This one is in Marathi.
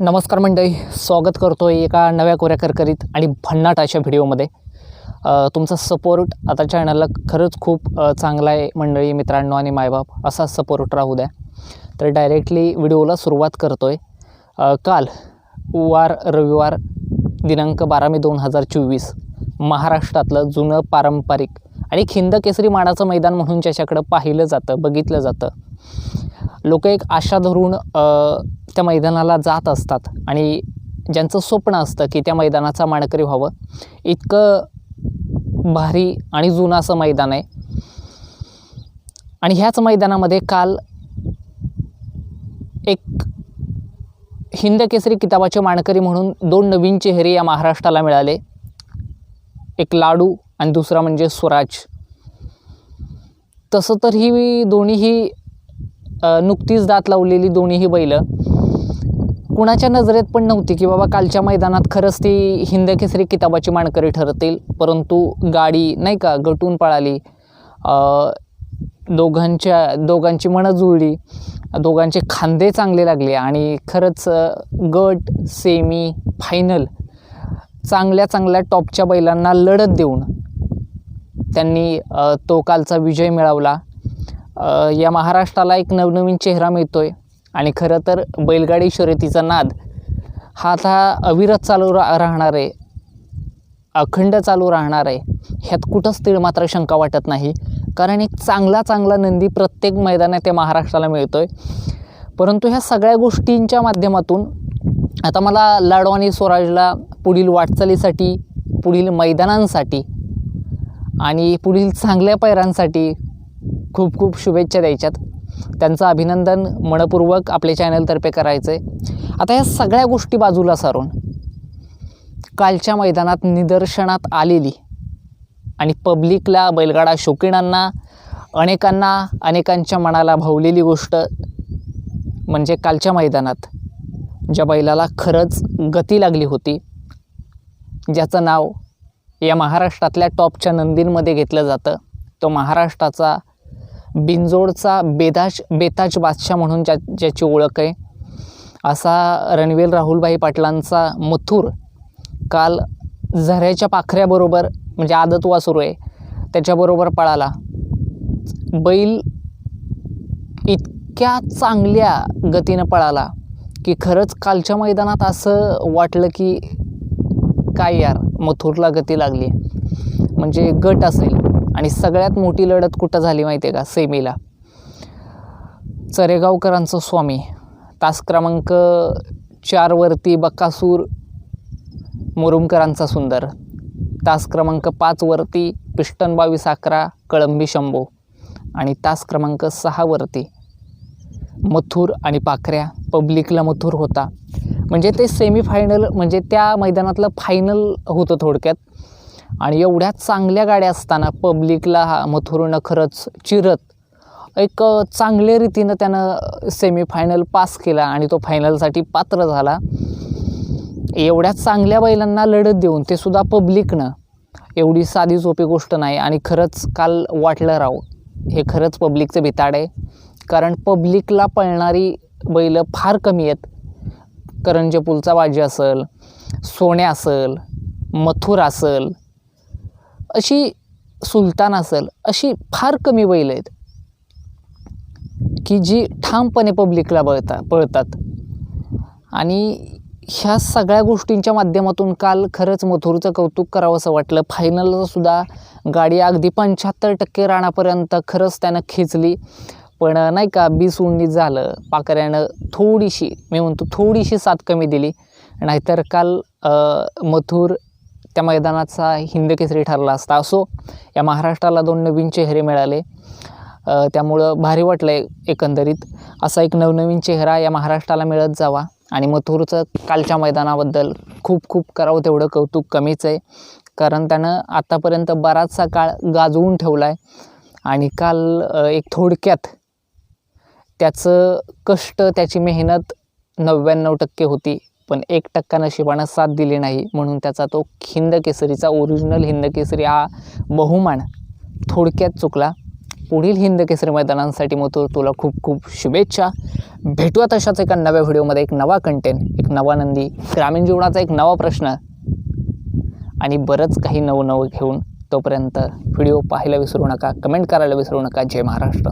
नमस्कार मंडळी स्वागत करतो आहे एका नव्या कोऱ्या करकरीत आणि भन्नाट अशा व्हिडिओमध्ये. तुमचा सपोर्ट आता चॅनलला खरंच खूप चांगला आहे मंडळी मित्रांनो आणि मायबाप असा सपोर्ट राहू द्या. तर डायरेक्टली व्हिडिओला सुरुवात करतो आहे काल वार रविवार दिनांक बारा मे दोन हजार चोवीस महाराष्ट्रातलं जुनं पारंपरिक आणि खिंद केसरी मानाचं मैदान म्हणून ज्याच्याकडं पाहिलं जातं बघितलं जातं. लोक एक आशा धरून त्या मैदानाला जात असतात. आणि ज्यांचं स्वप्न असतं की त्या मैदानाचा मानकरी व्हावं इतकं भारी आणि जुनं असं मैदान आहे. आणि ह्याच मैदानामध्ये काल एक हिंद केसरी किताबाचे मानकरी म्हणून दोन नवीन चेहरे या महाराष्ट्राला मिळाले. एक लाडू आणि दुसरा म्हणजे स्वराज. तसं तर ही दोन्हीही नुकतीच दात लावलेली दोन्हीही बैलं. कुणाच्या नजरेत पण नव्हती की बाबा कालच्या मैदानात खरंच ती हिंद केसरी किताबाची मानकरी ठरतील परंतु गाडी नाही का गटून पळाली. दोघांच्या दोघांची मनं जुळली. दोघांचे खांदे चांगले लागले आणि खरंच गट सेमी फायनल चांगल्या चांगल्या टॉपच्या बैलांना लढत देऊन त्यांनी तो कालचा विजय मिळवला. या महाराष्ट्राला एक नवनवीन चेहरा मिळतो आहे आणि खरं तर बैलगाडी शर्यतीचा नाद हा आता अविरत चालू रा राहणार आहे. अखंड चालू राहणार आहे. ह्यात कुठंच तीळ मात्र शंका वाटत नाही. कारण एक चांगला चांगला नंदी प्रत्येक मैदानात या महाराष्ट्राला मिळतो आहे परंतु ह्या सगळ्या गोष्टींच्या माध्यमातून आता मला लाडवानी आणि स्वराजला पुढील वाटचालीसाठी पुढील मैदानांसाठी आणि पुढील चांगल्या पैरांसाठी खूप खूप शुभेच्छा द्यायच्यात. त्यांचं अभिनंदन मनपूर्वक आपल्या चॅनलतर्फे करायचं आहे आता या सगळ्या गोष्टी बाजूला सारून कालच्या मैदानात निदर्शनात आलेली आणि पब्लिकला बैलगाडा शौकीनांना अनेकांना अनेकांच्या मनाला भावलेली गोष्ट म्हणजे कालच्या मैदानात ज्या बैलाला खरंच गती लागली होती ज्याचं नाव या महाराष्ट्रातल्या टॉपच्या नंदींमध्ये घेतलं जातं. तो महाराष्ट्राचा बिंजोडचा बेदाश बेताज बादशाह म्हणून ज्या ज्याची ओळख आहे. असा रणवीर राहुलभाई पाटलांचा मथुर काल झऱ्याच्या पाखऱ्याबरोबर म्हणजे आदत वासुरू आहे त्याच्याबरोबर पळाला. बैल इतक्या चांगल्या गतीनं पळाला की खरंच कालच्या मैदानात असं वाटलं की काय यार मथुरला गती लागली म्हणजे गट असेल आणि सगळ्यात मोठी लढत कुठं झाली माहिती आहे का? सेमीला. चरेगावकरांचं स्वामी. तास क्रमांक चारवरती बक्कासूर मुरुमकरांचा सुंदर. तास क्रमांक पाचवरती पिष्टन बावीस अकरा कळंबी शंभो. आणि तास क्रमांक सहावरती मथुर आणि पाखऱ्या पब्लिकला मथुर होता. म्हणजे ते सेमीफायनल म्हणजे त्या मैदानातलं फायनल होतं थोडक्यात. आणि एवढ्या चांगल्या गाड्या असताना पब्लिकला हा मथुरनं खरंच चिरत. एक चांगल्या रीतीनं त्यानं सेमीफायनल पास केला आणि तो फायनलसाठी पात्र झाला. एवढ्या चांगल्या बैलांना लढत देऊन ते सुद्धा पब्लिकनं एवढी साधी सोपी गोष्ट नाही आणि खरंच काल वाटलं राव हे खरंच पब्लिकचं भिताड आहे. कारण पब्लिकला पळणारी बैलं फार कमी आहेत. करंजे पुलचा बाजी असेल सोन्या असेल मथुर असेल अशी सुलतान असेल अशी फार कमी बैल आहेत की जी ठामपणे पब्लिकला बळता पळतात आणि ह्या सगळ्या गोष्टींच्या माध्यमातून काल खरंच मथुरचं कौतुक करावं असं वाटलं. फायनलला सुद्धा गाडी अगदी पंच्याहत्तर टक्के राणापर्यंत खरंच त्यानं खेचली. पण नाही का बीस उंडी झालं. पाकऱ्यानं थोडीशी मी म्हणतो थोडीशी साथ कमी दिली. नाहीतर काल मथुर त्या मैदानाचा हिंदकेसरी ठरला असता. असो या महाराष्ट्राला दोन नवीन चेहरे मिळाले. त्यामुळं भारी वाटलं आहे एकंदरीत. असा एक नवनवीन चेहरा या महाराष्ट्राला मिळत जावा. आणि मथुरचं कालच्या मैदानाबद्दल खूप खूप करावं तेवढं कौतुक कमीच आहे. कारण त्यानं आत्तापर्यंत बराचसा काळ गाजवून ठेवला आहे आणि काल एक थोडक्यात त्याचं कष्ट त्याची मेहनत नव्याण्णव टक्के होती. पण एक टक्का नशिबानं साथ दिली नाही. म्हणून त्याचा तो हिंद केसरीचा ओरिजिनल हिंद केसरी हा बहुमान थोडक्यात चुकला. पुढील हिंद केसरी मैदानांसाठी मग तुला खूप खूप शुभेच्छा. भेटूया तशाच एका नव्या व्हिडिओमध्ये एक नवा कंटेंट एक नवा नंदी. ग्रामीण जीवनाचा एक नवा प्रश्न. आणि बरंच काही नवं नवं घेऊन तोपर्यंत व्हिडिओ पाहायला विसरू नका कमेंट करायला विसरू नका. जय महाराष्ट्र.